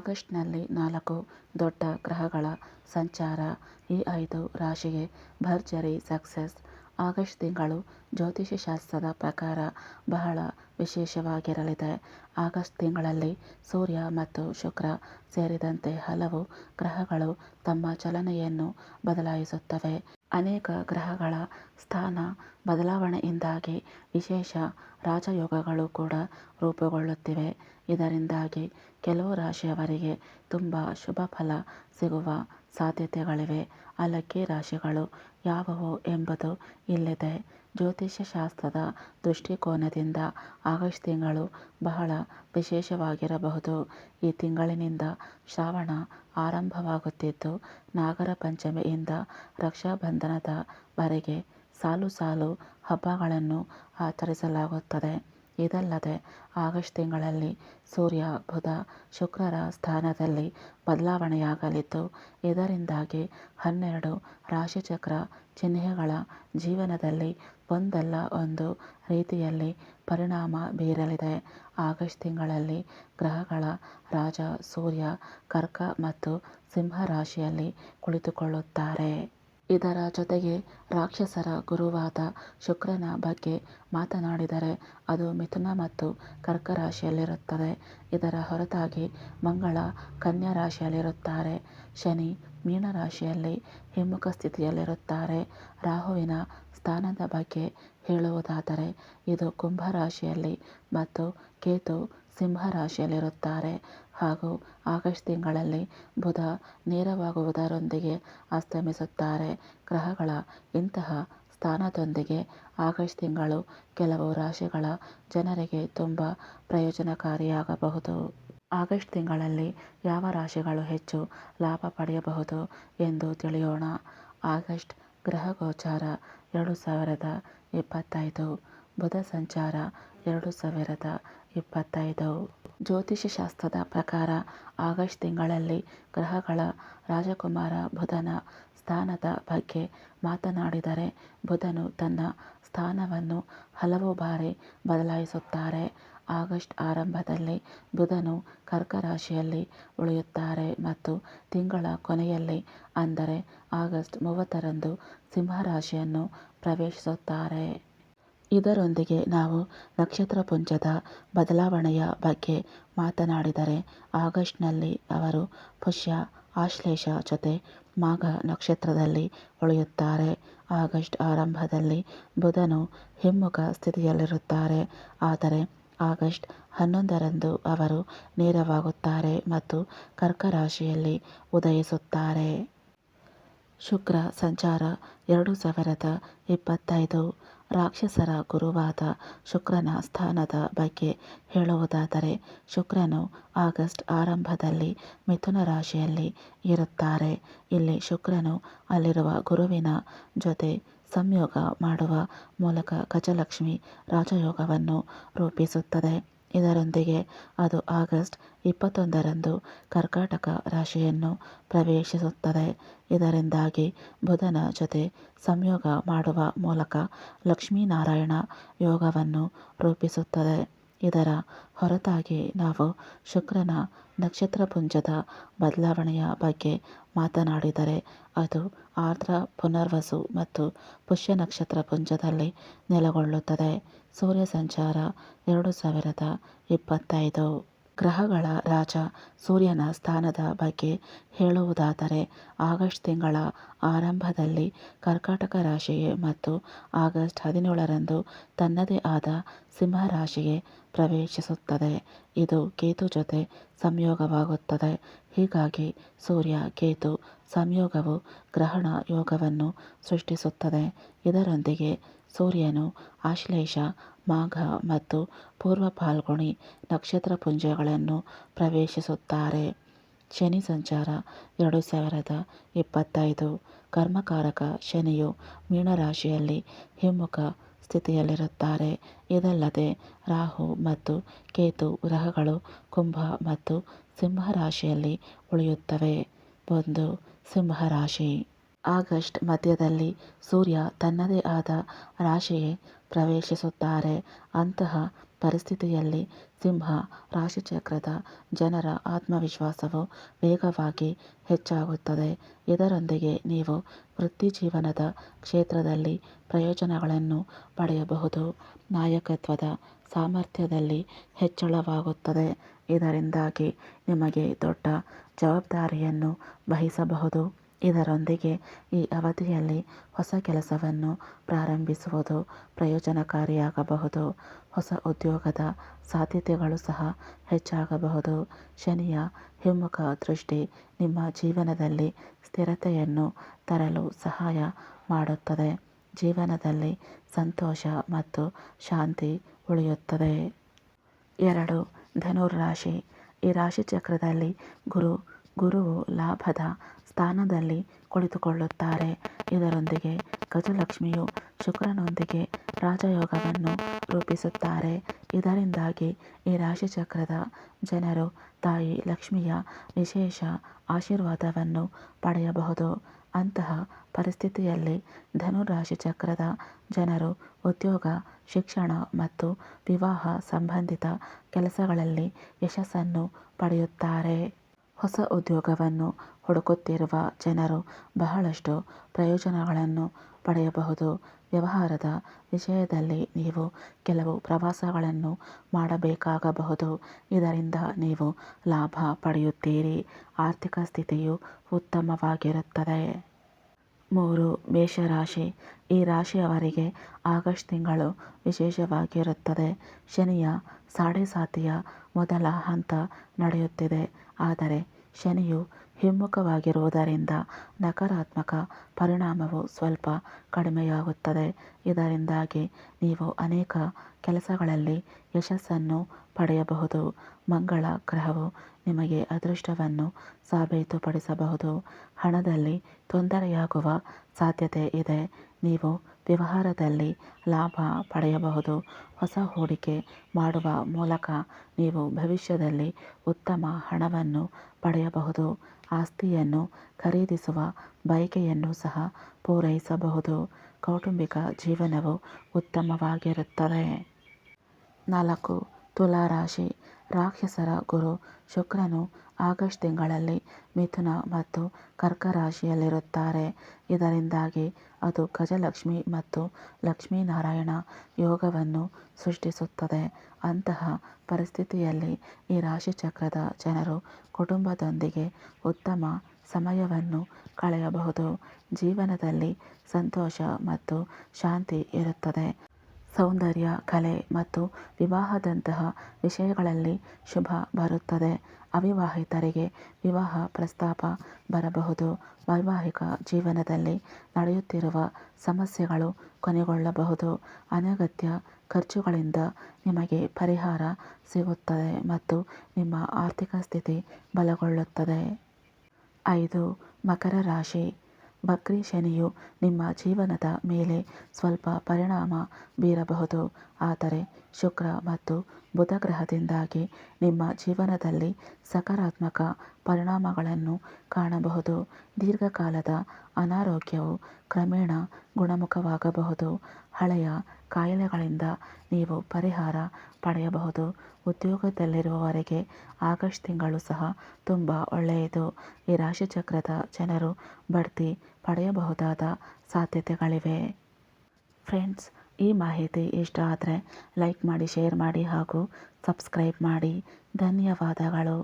ಆಗಸ್ಟ್ನಲ್ಲಿ ನಾಲ್ಕು ದೊಡ್ಡ ಗ್ರಹಗಳ ಸಂಚಾರ ಈ ಐದು ರಾಶಿಗೆ ಭರ್ಜರಿ ಸಕ್ಸಸ್. ಆಗಸ್ಟ್ ತಿಂಗಳು ಜ್ಯೋತಿಷ್ಯಶಾಸ್ತ್ರದ ಪ್ರಕಾರ ಬಹಳ ವಿಶೇಷವಾಗಿರಲಿದೆ. ಆಗಸ್ಟ್ ತಿಂಗಳಲ್ಲಿ ಸೂರ್ಯ ಮತ್ತು ಶುಕ್ರ ಸೇರಿದಂತೆ ಹಲವು ಗ್ರಹಗಳು ತಮ್ಮ ಚಲನೆಯನ್ನು ಬದಲಾಯಿಸುತ್ತವೆ. ಅನೇಕ ಗ್ರಹಗಳ ಸ್ಥಾನ ಬದಲಾವಣೆಯಿಂದಾಗಿ ವಿಶೇಷ ರಾಜಯೋಗಗಳು ಕೂಡ ರೂಪುಗೊಳ್ಳುತ್ತಿವೆ. ಇದರಿಂದಾಗಿ ಕೆಲವು ರಾಶಿಯವರಿಗೆ ತುಂಬ ಶುಭ ಫಲ ಸಿಗುವ ಸಾಧ್ಯತೆಗಳಿವೆ. ಆ ಲಕ್ಕಿ ರಾಶಿಗಳು ಯಾವುವು ಎಂಬುದು ಇಲ್ಲಿದೆ. ಜ್ಯೋತಿಷ್ಯ ಶಾಸ್ತ್ರದ ದೃಷ್ಟಿಕೋನದಿಂದ ಆಗಸ್ಟ್ ತಿಂಗಳು ಬಹಳ ವಿಶೇಷವಾಗಿರಬಹುದು. ಈ ತಿಂಗಳಿನಿಂದ ಶ್ರಾವಣ ಆರಂಭವಾಗುತ್ತಿದ್ದು, ನಾಗರ ಪಂಚಮಿಯಿಂದ ರಕ್ಷಾಬಂಧನದವರೆಗೆ ಸಾಲು ಸಾಲು ಹಬ್ಬಗಳನ್ನು ಆಚರಿಸಲಾಗುತ್ತದೆ. ಇದಲ್ಲದೆ ಆಗಸ್ಟ್ ತಿಂಗಳಲ್ಲಿ ಸೂರ್ಯ, ಬುಧ, ಶುಕ್ರರ ಸ್ಥಾನದಲ್ಲಿ ಬದಲಾವಣೆಯಾಗಲಿದ್ದು, ಇದರಿಂದಾಗಿ ಹನ್ನೆರಡು ರಾಶಿಚಕ್ರ ಚಿಹ್ನೆಗಳ ಜೀವನದಲ್ಲಿ ಒಂದಲ್ಲ ಒಂದು ರೀತಿಯಲ್ಲಿ ಪರಿಣಾಮ ಬೀರಲಿದೆ. ಆಗಸ್ಟ್ ತಿಂಗಳಲ್ಲಿ ಗ್ರಹಗಳ ರಾಜ ಸೂರ್ಯ, ಕರ್ಕ ಮತ್ತು ಸಿಂಹ ರಾಶಿಯಲ್ಲಿ ಕುಳಿತುಕೊಳ್ಳುತ್ತಾರೆ. ಇದರ ಜೊತೆಗೆ ರಾಕ್ಷಸರ ಗುರುವಾದ ಶುಕ್ರನ ಬಗ್ಗೆ ಮಾತನಾಡಿದರೆ ಅದು ಮಿಥುನ ಮತ್ತು ಕರ್ಕ ರಾಶಿಯಲ್ಲಿರುತ್ತದೆ ಇದರ ಹೊರತಾಗಿ ಮಂಗಳ ಕನ್ಯಾ ರಾಶಿಯಲ್ಲಿರುತ್ತಾರೆ ಶನಿ ಮೀನರಾಶಿಯಲ್ಲಿ ಹಿಮ್ಮುಖ ಸ್ಥಿತಿಯಲ್ಲಿರುತ್ತಾರೆ ರಾಹುವಿನ ಸ್ಥಾನದ ಬಗ್ಗೆ ಹೇಳುವುದಾದರೆ, ಇದು ಕುಂಭ ರಾಶಿಯಲ್ಲಿ ಮತ್ತು ಕೇತು ಸಿಂಹ ರಾಶಿಯಲ್ಲಿರುತ್ತಾರೆ ಹಾಗೂ ಆಗಸ್ಟ್ ತಿಂಗಳಲ್ಲಿ ಬುಧ ನೇರವಾಗುವುದರೊಂದಿಗೆ ಅಸ್ತಮಿಸುತ್ತಾರೆ. ಗ್ರಹಗಳ ಇಂತಹ ಸ್ಥಾನದೊಂದಿಗೆ ಆಗಸ್ಟ್ ತಿಂಗಳು ಕೆಲವು ರಾಶಿಗಳ ಜನರಿಗೆ ತುಂಬ ಪ್ರಯೋಜನಕಾರಿಯಾಗಬಹುದು. ಆಗಸ್ಟ್ ತಿಂಗಳಲ್ಲಿ ಯಾವ ರಾಶಿಗಳು ಹೆಚ್ಚು ಲಾಭ ಪಡೆಯಬಹುದು ಎಂದು ತಿಳಿಯೋಣ. ಆಗಸ್ಟ್ ಗ್ರಹ ಗೋಚಾರ ಎರಡು ಸಾವಿರದ ಇಪ್ಪತ್ತೈದು. ಬುಧ ಸಂಚಾರ ಎರಡು ಸಾವಿರದ ಇಪ್ಪತ್ತೈದು. ಜ್ಯೋತಿಷ್ಯಶಾಸ್ತ್ರದ ಪ್ರಕಾರ ಆಗಸ್ಟ್ ತಿಂಗಳಲ್ಲಿ ಗ್ರಹಗಳ ರಾಜಕುಮಾರ ಬುಧನ ಸ್ಥಾನದ ಬಗ್ಗೆ ಮಾತನಾಡಿದರೆ ಬುಧನು ತನ್ನ ಸ್ಥಾನವನ್ನು ಹಲವು ಬಾರಿ ಬದಲಾಯಿಸುತ್ತಾರೆ. ಆಗಸ್ಟ್ ಆರಂಭದಲ್ಲಿ ಬುಧನು ಕರ್ಕ ರಾಶಿಯಲ್ಲಿ ಉಳಿಯುತ್ತಾರೆ ಮತ್ತು ತಿಂಗಳ ಕೊನೆಯಲ್ಲಿ, ಅಂದರೆ ಆಗಸ್ಟ್ ಮೂವತ್ತರಂದು ಸಿಂಹ ರಾಶಿಯನ್ನು ಪ್ರವೇಶಿಸುತ್ತಾರೆ. ಇದರೊಂದಿಗೆ ನಾವು ನಕ್ಷತ್ರಪುಂಜದ ಬದಲಾವಣೆಯ ಬಗ್ಗೆ ಮಾತನಾಡಿದರೆ, ಆಗಸ್ಟ್ನಲ್ಲಿ ಅವರು ಪುಷ್ಯ ಆಶ್ಲೇಷ ಜೊತೆ ಮಾಘ ನಕ್ಷತ್ರದಲ್ಲಿ ಉಳಿಯುತ್ತಾರೆ. ಆಗಸ್ಟ್ ಆರಂಭದಲ್ಲಿ ಬುಧನು ಹಿಮ್ಮುಖ ಸ್ಥಿತಿಯಲ್ಲಿರುತ್ತಾರೆ. ಆದರೆ ಆಗಸ್ಟ್ ಹನ್ನೊಂದರಂದು ಅವರು ನೇರವಾಗುತ್ತಾರೆ ಮತ್ತು ಕರ್ಕ ರಾಶಿಯಲ್ಲಿ ಉದಯಿಸುತ್ತಾರೆ. ಶುಕ್ರ ಸಂಚಾರ ಎರಡು ಸಾವಿರದ ಇಪ್ಪತ್ತೈದು. ರಾಕ್ಷಸರ ಗುರುವಾದ ಶುಕ್ರನ ಸ್ಥಾನದ ಬಗ್ಗೆ ಹೇಳುವುದಾದರೆ, ಶುಕ್ರನು ಆಗಸ್ಟ್ ಆರಂಭದಲ್ಲಿ ಮಿಥುನ ರಾಶಿಯಲ್ಲಿ ಇರುತ್ತಾರೆ. ಇಲ್ಲಿ ಶುಕ್ರನು ಅಲ್ಲಿರುವ ಗುರುವಿನ ಜೊತೆ ಸಂಯೋಗ ಮಾಡುವ ಮೂಲಕ ಗಜಲಕ್ಷ್ಮಿ ರಾಜಯೋಗವನ್ನು ರೂಪಿಸುತ್ತದೆ. ಇದರೊಂದಿಗೆ ಅದು ಆಗಸ್ಟ್ ಇಪ್ಪತ್ತೊಂದರಂದು ಕರ್ಕಾಟಕ ರಾಶಿಯನ್ನು ಪ್ರವೇಶಿಸುತ್ತದೆ. ಇದರಿಂದಾಗಿ ಬುಧನ ಜೊತೆ ಸಂಯೋಗ ಮಾಡುವ ಮೂಲಕ ಲಕ್ಷ್ಮೀನಾರಾಯಣ ಯೋಗವನ್ನು ರೂಪಿಸುತ್ತದೆ. ಇದರ ಹೊರತಾಗಿ ನಾವು ಶುಕ್ರನ ನಕ್ಷತ್ರಪುಂಜದ ಬದಲಾವಣೆಯ ಬಗ್ಗೆ ಮಾತನಾಡಿದರೆ ಅದು ಆರ್ದ್ರ ಪುನರ್ವಸು ಮತ್ತು ಪುಷ್ಯ ನಕ್ಷತ್ರ ಪುಂಜದಲ್ಲಿ ನೆಲೆಗೊಳ್ಳುತ್ತದೆ. ಸೂರ್ಯ ಸಂಚಾರ ಎರಡು ಸಾವಿರದ ಇಪ್ಪತ್ತೈದು. ಗ್ರಹಗಳ ರಾಜ ಸೂರ್ಯನ ಸ್ಥಾನದ ಬಗ್ಗೆ ಹೇಳುವುದಾದರೆ, ಆಗಸ್ಟ್ ತಿಂಗಳ ಆರಂಭದಲ್ಲಿ ಕರ್ಕಾಟಕ ರಾಶಿಗೆ ಮತ್ತು ಆಗಸ್ಟ್ ಹದಿನೇಳರಂದು ತನ್ನದೇ ಆದ ಸಿಂಹ ರಾಶಿಗೆ ಪ್ರವೇಶಿಸುತ್ತದೆ. ಇದು ಕೇತು ಜೊತೆ ಸಂಯೋಗವಾಗುತ್ತದೆ. ಹೀಗಾಗಿ ಸೂರ್ಯ ಕೇತು ಸಂಯೋಗವು ಗ್ರಹಣ ಯೋಗವನ್ನು ಸೃಷ್ಟಿಸುತ್ತದೆ. ಇದರೊಂದಿಗೆ ಸೂರ್ಯನು ಆಶ್ಲೇಷ ಮಾಘ ಮತ್ತು ಪೂರ್ವ ಫಾಲ್ಗುಣಿ ನಕ್ಷತ್ರಪುಂಜಗಳನ್ನು ಪ್ರವೇಶಿಸುತ್ತಾರೆ. ಶನಿ ಸಂಚಾರ ಎರಡು ಸಾವಿರದ ಇಪ್ಪತ್ತೈದು. ಕರ್ಮಕಾರಕ ಶನಿಯು ಮೀನರಾಶಿಯಲ್ಲಿ ಹಿಮ್ಮುಖ ಸ್ಥಿತಿಯಲ್ಲಿರುತ್ತಾರೆ. ಇದಲ್ಲದೆ ರಾಹು ಮತ್ತು ಕೇತು ಗ್ರಹಗಳು ಕುಂಭ ಮತ್ತು ಸಿಂಹ ರಾಶಿಯಲ್ಲಿ ಉಳಿಯುತ್ತವೆ. ಒಂದು ಸಿಂಹ ರಾಶಿ. ಆಗಸ್ಟ್ ಮಧ್ಯದಲ್ಲಿ ಸೂರ್ಯ ತನ್ನದೇ ಆದ ರಾಶಿಯೇ ಪ್ರವೇಶಿಸುತ್ತಾರೆ. ಅಂತಹ ಪರಿಸ್ಥಿತಿಯಲ್ಲಿ ಸಿಂಹ ರಾಶಿಚಕ್ರದ ಜನರ ಆತ್ಮವಿಶ್ವಾಸವು ವೇಗವಾಗಿ ಹೆಚ್ಚಾಗುತ್ತದೆ. ಇದರೊಂದಿಗೆ ನೀವು ವೃತ್ತಿಜೀವನದ ಕ್ಷೇತ್ರದಲ್ಲಿ ಪ್ರಯೋಜನಗಳನ್ನು ಪಡೆಯಬಹುದು. ನಾಯಕತ್ವದ ಸಾಮರ್ಥ್ಯದಲ್ಲಿ ಹೆಚ್ಚಳವಾಗುತ್ತದೆ. ಇದರಿಂದಾಗಿ ನಿಮಗೆ ದೊಡ್ಡ ಜವಾಬ್ದಾರಿಯನ್ನು ವಹಿಸಬಹುದು. ಇದರೊಂದಿಗೆ ಈ ಅವಧಿಯಲ್ಲಿ ಹೊಸ ಕೆಲಸವನ್ನು ಪ್ರಾರಂಭಿಸುವುದು ಪ್ರಯೋಜನಕಾರಿಯಾಗಬಹುದು. ಹೊಸ ಉದ್ಯೋಗದ ಸಾಧ್ಯತೆಗಳು ಸಹ ಹೆಚ್ಚಾಗಬಹುದು. ಶನಿಯ ಹಿಮ್ಮುಖ ದೃಷ್ಟಿ ನಿಮ್ಮ ಜೀವನದಲ್ಲಿ ಸ್ಥಿರತೆಯನ್ನು ತರಲು ಸಹಾಯ ಮಾಡುತ್ತದೆ. ಜೀವನದಲ್ಲಿ ಸಂತೋಷ ಮತ್ತು ಶಾಂತಿ ಉಳಿಯುತ್ತದೆ. ಎರಡು ರಾಶಿ ಈ ರಾಶಿ ಚಕ್ರದಲ್ಲಿ ಗುರು, ಗುರುವು ಲಾಭದ ಸ್ಥಾನದಲ್ಲಿ ಕುಳಿತುಕೊಳ್ಳುತ್ತಾರೆ. ಇದರೊಂದಿಗೆ ಗಜಲಕ್ಷ್ಮಿಯು ಶುಕ್ರನೊಂದಿಗೆ ರಾಜಯೋಗವನ್ನು ರೂಪಿಸುತ್ತಾರೆ. ಇದರಿಂದಾಗಿ ಈ ರಾಶಿಚಕ್ರದ ಜನರು, ತಾಯಿ ಲಕ್ಷ್ಮಿಯ ವಿಶೇಷ ಆಶೀರ್ವಾದವನ್ನು ಪಡೆಯಬಹುದು. ಅಂತಹ ಪರಿಸ್ಥಿತಿಯಲ್ಲಿ ಧನುರಾಶಿ ಚಕ್ರದ ಜನರು ಉದ್ಯೋಗ, ಶಿಕ್ಷಣ ಮತ್ತು ವಿವಾಹ ಸಂಬಂಧಿತ ಕೆಲಸಗಳಲ್ಲಿ ಯಶಸ್ಸನ್ನು ಪಡೆಯುತ್ತಾರೆ. ಹೊಸ ಉದ್ಯೋಗವನ್ನು ಹುಡುಕುತ್ತಿರುವ ಜನರು ಬಹಳಷ್ಟು ಪ್ರಯೋಜನಗಳನ್ನು ಪಡೆಯಬಹುದು. ವ್ಯವಹಾರದ ವಿಷಯದಲ್ಲಿ ನೀವು ಕೆಲವು ಪ್ರವಾಸಗಳನ್ನು ಮಾಡಬೇಕಾಗಬಹುದು. ಇದರಿಂದ ನೀವು ಲಾಭ ಪಡೆಯುತ್ತೀರಿ. ಆರ್ಥಿಕ ಸ್ಥಿತಿಯು ಉತ್ತಮವಾಗಿರುತ್ತದೆ. ಮೂರು, ಮೇಷರಾಶಿ. ಈ ರಾಶಿಯವರಿಗೆ ಆಗಸ್ಟ್ ತಿಂಗಳು ವಿಶೇಷವಾಗಿರುತ್ತದೆ. ಶನಿಯ ಸಾಡೆಸಾತಿಯ ಮೊದಲ ಹಂತ ನಡೆಯುತ್ತಿದೆ. ಆದರೆ ಶನಿಯು ಹಿಮ್ಮುಖವಾಗಿರುವುದರಿಂದ ನಕಾರಾತ್ಮಕ ಪರಿಣಾಮವು ಸ್ವಲ್ಪ ಕಡಿಮೆಯಾಗುತ್ತದೆ. ಇದರಿಂದಾಗಿ ನೀವು ಅನೇಕ ಕೆಲಸಗಳಲ್ಲಿ ಯಶಸ್ಸನ್ನು ಪಡೆಯಬಹುದು. ಮಂಗಳ ಗ್ರಹವು ನಿಮಗೆ ಅದೃಷ್ಟವನ್ನು ಸಾಬೀತುಪಡಿಸಬಹುದು. ಹಣದಲ್ಲಿ ತೊಂದರೆಯಾಗುವ ಸಾಧ್ಯತೆ ಇದೆ. ನೀವು ವ್ಯವಹಾರದಲ್ಲಿ ಲಾಭ ಪಡೆಯಬಹುದು. ಹೊಸ ಹೂಡಿಕೆ ಮಾಡುವ ಮೂಲಕ ನೀವು ಭವಿಷ್ಯದಲ್ಲಿ ಉತ್ತಮ ಹಣವನ್ನು ಪಡೆಯಬಹುದು. ಆಸ್ತಿಯನ್ನು ಖರೀದಿಸುವ ಬಯಕೆಯನ್ನು ಸಹ ಪೂರೈಸಬಹುದು. ಕೌಟುಂಬಿಕ ಜೀವನವು ಉತ್ತಮವಾಗಿರುತ್ತದೆ. ನಾಲ್ಕು. ತುಲಾರಾಶಿ. ರಾಕ್ಷಸರ ಗುರು ಶುಕ್ರನು ಆಗಸ್ಟ್ ತಿಂಗಳಲ್ಲಿ ಮಿಥುನ ಮತ್ತು ಕರ್ಕ ರಾಶಿಯಲ್ಲಿರುತ್ತಾರೆ ಇದರಿಂದಾಗಿ ಅದು ಗಜಲಕ್ಷ್ಮಿ ಮತ್ತು ಲಕ್ಷ್ಮೀನಾರಾಯಣ ಯೋಗವನ್ನು ಸೃಷ್ಟಿಸುತ್ತದೆ. ಅಂತಹ ಪರಿಸ್ಥಿತಿಯಲ್ಲಿ ಈ ರಾಶಿಚಕ್ರದ ಜನರು ಕುಟುಂಬದೊಂದಿಗೆ ಉತ್ತಮ ಸಮಯವನ್ನು ಕಳೆಯಬಹುದು. ಜೀವನದಲ್ಲಿ ಸಂತೋಷ ಮತ್ತು ಶಾಂತಿ ಇರುತ್ತದೆ. ಸೌಂದರ್ಯ, ಕಲೆ ಮತ್ತು ವಿವಾಹದಂತಹ ವಿಷಯಗಳಲ್ಲಿ ಶುಭ ಬರುತ್ತದೆ. ಅವಿವಾಹಿತರಿಗೆ ವಿವಾಹ ಪ್ರಸ್ತಾಪ ಬರಬಹುದು. ವೈವಾಹಿಕ ಜೀವನದಲ್ಲಿ ನಡೆಯುತ್ತಿರುವ ಸಮಸ್ಯೆಗಳು ಕೊನೆಗೊಳ್ಳಬಹುದು. ಅನಗತ್ಯ ಖರ್ಚುಗಳಿಂದ ನಿಮಗೆ ಪರಿಹಾರ ಸಿಗುತ್ತದೆ ಮತ್ತು ನಿಮ್ಮ ಆರ್ಥಿಕ ಸ್ಥಿತಿ ಬಲಗೊಳ್ಳುತ್ತದೆ. ಐದು, ಮಕರ ರಾಶಿ. ವಕ್ರಿ ಶನಿಯು ನಿಮ್ಮ ಜೀವನದ ಮೇಲೆ ಸ್ವಲ್ಪ ಪರಿಣಾಮ ಬೀರಬಹುದು. ಆದರೆ ಶುಕ್ರ ಮತ್ತು ಬುಧ ಗ್ರಹದಿಂದಾಗಿ ನಿಮ್ಮ ಜೀವನದಲ್ಲಿ ಸಕಾರಾತ್ಮಕ ಪರಿಣಾಮಗಳನ್ನು ಕಾಣಬಹುದು. ದೀರ್ಘಕಾಲದ ಅನಾರೋಗ್ಯವು ಕ್ರಮೇಣ ಗುಣಮುಖವಾಗಬಹುದು. ಹಳೆಯ ಕಾಯಿಲೆಗಳಿಂದ ನೀವು ಪರಿಹಾರ ಪಡೆಯಬಹುದು. ಉದ್ಯೋಗದಲ್ಲಿರುವವರೆಗೆ ಆಗಸ್ಟ್ ತಿಂಗಳು ಸಹ ತುಂಬ ಒಳ್ಳೆಯದು. ಈ ರಾಶಿಚಕ್ರದ ಜನರು ಬಡ್ತಿ ಪಡೆಯಬಹುದಾದ ಸಾಧ್ಯತೆಗಳಿವೆ. ಫ್ರೆಂಡ್ಸ್, ಈ ಮಾಹಿತಿ ಇಷ್ಟ ಆದರೆ ಲೈಕ್ ಮಾಡಿ, ಶೇರ್ ಮಾಡಿ ಹಾಗೂ ಸಬ್ಸ್ಕ್ರೈಬ್ ಮಾಡಿ. ಧನ್ಯವಾದಗಳು.